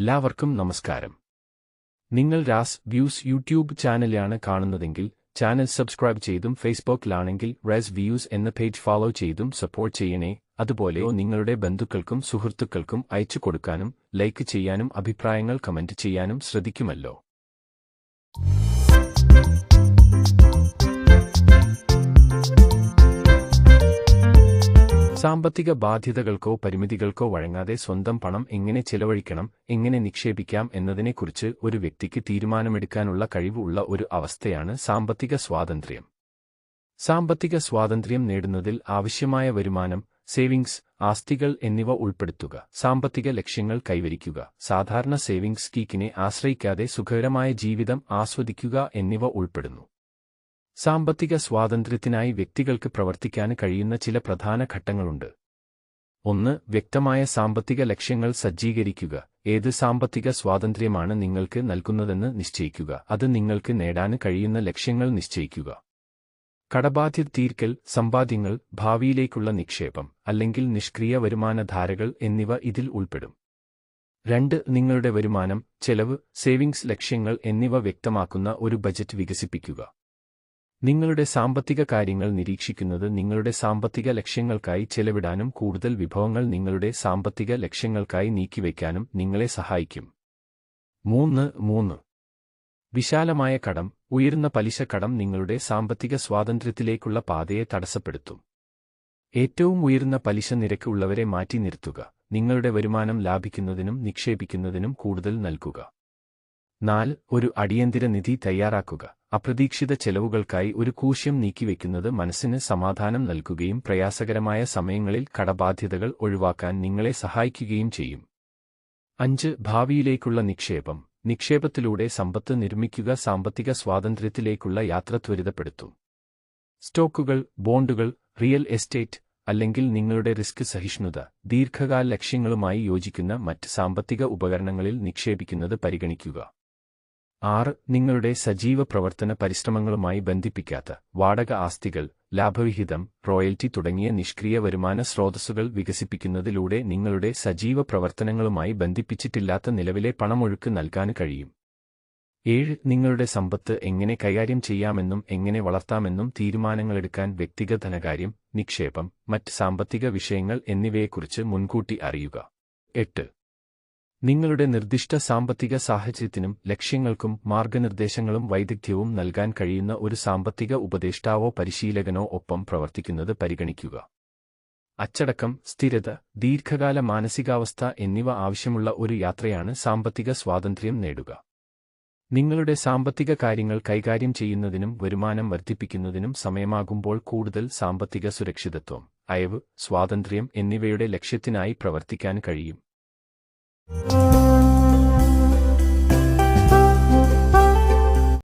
എല്ലാവർക്കും നമസ്കാരം. നിങ്ങൾ രാസ് വ്യൂസ് യൂട്യൂബ് ചാനലാണ് കാണുന്നതെങ്കിൽ ചാനൽ സബ്സ്ക്രൈബ് ചെയ്തും ഫേസ്ബുക്കിലാണെങ്കിൽ റെസ് വ്യൂസ് എന്ന പേജ് ഫോളോ ചെയ്തും സപ്പോർട്ട് ചെയ്യണേ. അതുപോലെ നിങ്ങളുടെ ബന്ധുക്കൾക്കും സുഹൃത്തുക്കൾക്കും അയച്ചു കൊടുക്കാനും ലൈക്ക് ചെയ്യാനും അഭിപ്രായങ്ങൾ കമന്റ് ചെയ്യാനും ശ്രദ്ധിക്കുമല്ലോ. സാമ്പത്തിക ബാധ്യതകൾക്കോ പരിമിതികൾക്കോ വഴങ്ങാതെ സ്വന്തം പണം എങ്ങനെ ചെലവഴിക്കണം എങ്ങനെ നിക്ഷേപിക്കാം എന്നതിനെക്കുറിച്ച് ഒരു വ്യക്തിക്ക് തീരുമാനമെടുക്കാനുള്ള കഴിവുള്ള ഒരു അവസ്ഥയാണ് സാമ്പത്തിക സ്വാതന്ത്ര്യം. സാമ്പത്തിക സ്വാതന്ത്ര്യം നേടുന്നതിൽ ആവശ്യമായ വരുമാനം സേവിങ്സ് ആസ്തികൾ എന്നിവ ഉൾപ്പെടുത്തുക സാമ്പത്തിക ലക്ഷ്യങ്ങൾ കൈവരിക്കുക സാധാരണ സേവിങ്സ് സ്കീക്കിനെ ആശ്രയിക്കാതെ സുഖകരമായ ജീവിതം ആസ്വദിക്കുക എന്നിവ ഉൾപ്പെടുന്നു. സാമ്പത്തിക സ്വാതന്ത്ര്യത്തിനായി വ്യക്തികൾക്ക് പ്രവർത്തിക്കാൻ കഴിയുന്ന ചില പ്രധാന ഘട്ടങ്ങളുണ്ട്. ഒന്ന് വ്യക്തമായ സാമ്പത്തിക ലക്ഷ്യങ്ങൾ സജ്ജീകരിക്കുക. ഏത് സാമ്പത്തിക സ്വാതന്ത്ര്യമാണ് നിങ്ങൾക്ക് നൽകുന്നതെന്ന് നിശ്ചയിക്കുക. അത് നിങ്ങൾക്ക് നേടാൻ കഴിയുന്ന ലക്ഷ്യങ്ങൾ നിശ്ചയിക്കുക. കടബാധ്യത തീർക്കൽ സമ്പാദ്യങ്ങൾ ഭാവിയിലേക്കുള്ള നിക്ഷേപം അല്ലെങ്കിൽ നിഷ്ക്രിയ വരുമാനധാരകൾ എന്നിവ ഇതിൽ ഉൾപ്പെടും. രണ്ട് നിങ്ങളുടെ വരുമാനം ചെലവ് സേവിങ്സ് ലക്ഷ്യങ്ങൾ എന്നിവ വ്യക്തമാക്കുന്ന ഒരു ബജറ്റ് വികസിപ്പിക്കുക. നിങ്ങളുടെ സാമ്പത്തിക കാര്യങ്ങൾ നിരീക്ഷിക്കുന്നത് നിങ്ങളുടെ സാമ്പത്തിക ലക്ഷ്യങ്ങൾക്കായി ചെലവിടാനും കൂടുതൽ വിഭവങ്ങൾ നിങ്ങളുടെ സാമ്പത്തിക ലക്ഷ്യങ്ങൾക്കായി നീക്കിവയ്ക്കാനും നിങ്ങളെ സഹായിക്കും. മൂന്ന് മൂന്ന്. വിശാലമായ കടം ഉയർന്ന പലിശ കടം നിങ്ങളുടെ സാമ്പത്തിക സ്വാതന്ത്ര്യത്തിലേക്കുള്ള പാതയെ തടസ്സപ്പെടുത്തും. ഏറ്റവും ഉയർന്ന പലിശ നിരക്ക് ഉള്ളവരെ മാറ്റി നിർത്തുക. നിങ്ങളുടെ വരുമാനം ലാഭിക്കുന്നതിനും നിക്ഷേപിക്കുന്നതിനും കൂടുതൽ നൽകുക. നാല് ഒരു അടിയന്തിര നിധി തയ്യാറാക്കുക. അപ്രതീക്ഷിത ചെലവുകൾക്കായി ഒരു കൂശ്യം നീക്കിവെക്കുന്നത് മനസ്സിന് സമാധാനം നൽകുകയും പ്രയാസകരമായ സമയങ്ങളിൽ കടബാധ്യതകൾ ഒഴിവാക്കാൻ നിങ്ങളെ സഹായിക്കുകയും ചെയ്യും. അഞ്ച് ഭാവിയിലേക്കുള്ള നിക്ഷേപം. നിക്ഷേപത്തിലൂടെ സമ്പത്ത് നിർമ്മിക്കുക സാമ്പത്തിക സ്വാതന്ത്ര്യത്തിലേക്കുള്ള യാത്ര ത്വരിതപ്പെടുത്തും. സ്റ്റോക്കുകൾ ബോണ്ടുകൾ റിയൽ എസ്റ്റേറ്റ് അല്ലെങ്കിൽ നിങ്ങളുടെ റിസ്ക് സഹിഷ്ണുത ദീർഘകാല ലക്ഷ്യങ്ങളുമായി യോജിക്കുന്ന മറ്റ് സാമ്പത്തിക ഉപകരണങ്ങളിൽ നിക്ഷേപിക്കുന്നത് പരിഗണിക്കുക. ആറ് നിങ്ങളുടെ സജീവ പ്രവർത്തന പരിശ്രമങ്ങളുമായി ബന്ധിപ്പിക്കാത്ത വാടക ആസ്തികൾ ലാഭവിഹിതം റോയൽറ്റി തുടങ്ങിയ നിഷ്ക്രിയ വരുമാന സ്രോതസ്സുകൾ വികസിപ്പിക്കുന്നതിലൂടെ നിങ്ങളുടെ സജീവ പ്രവർത്തനങ്ങളുമായി ബന്ധിപ്പിച്ചിട്ടില്ലാത്ത നിലവിലെ പണമൊഴുക്ക് നൽകാൻ കഴിയും. ഏഴ് നിങ്ങളുടെ സമ്പത്ത് എങ്ങനെ കൈകാര്യം ചെയ്യാമെന്നും എങ്ങനെ വളർത്താമെന്നും തീരുമാനങ്ങളെടുക്കാൻ വ്യക്തിഗത ധനകാര്യം നിക്ഷേപം മറ്റ് സാമ്പത്തിക വിഷയങ്ങൾ എന്നിവയെക്കുറിച്ച് മുൻകൂട്ടി അറിയുക. എട്ട് നിങ്ങളുടെ നിർദ്ദിഷ്ട സാമ്പത്തിക സാഹചര്യത്തിനും ലക്ഷ്യങ്ങൾക്കും മാർഗനിർദ്ദേശങ്ങളും വൈദഗ്ധ്യവും നൽകാൻ കഴിയുന്ന ഒരു സാമ്പത്തിക ഉപദേഷ്ടാവോ പരിശീലകനോ ഒപ്പം പ്രവർത്തിക്കുന്നത് പരിഗണിക്കുക. അച്ചടക്കം സ്ഥിരത ദീർഘകാല മാനസികാവസ്ഥ എന്നിവ ആവശ്യമുള്ള ഒരു യാത്രയാണ് സാമ്പത്തിക സ്വാതന്ത്ര്യം നേടുക. നിങ്ങളുടെ സാമ്പത്തിക കാര്യങ്ങൾ കൈകാര്യം ചെയ്യുന്നതിനും വരുമാനം വർദ്ധിപ്പിക്കുന്നതിനും സമയമാകുമ്പോൾ കൂടുതൽ സാമ്പത്തിക സുരക്ഷിതത്വം അയവ് സ്വാതന്ത്ര്യം എന്നിവയുടെ ലക്ഷ്യത്തിനായി പ്രവർത്തിക്കാൻ കഴിയും. Thank you.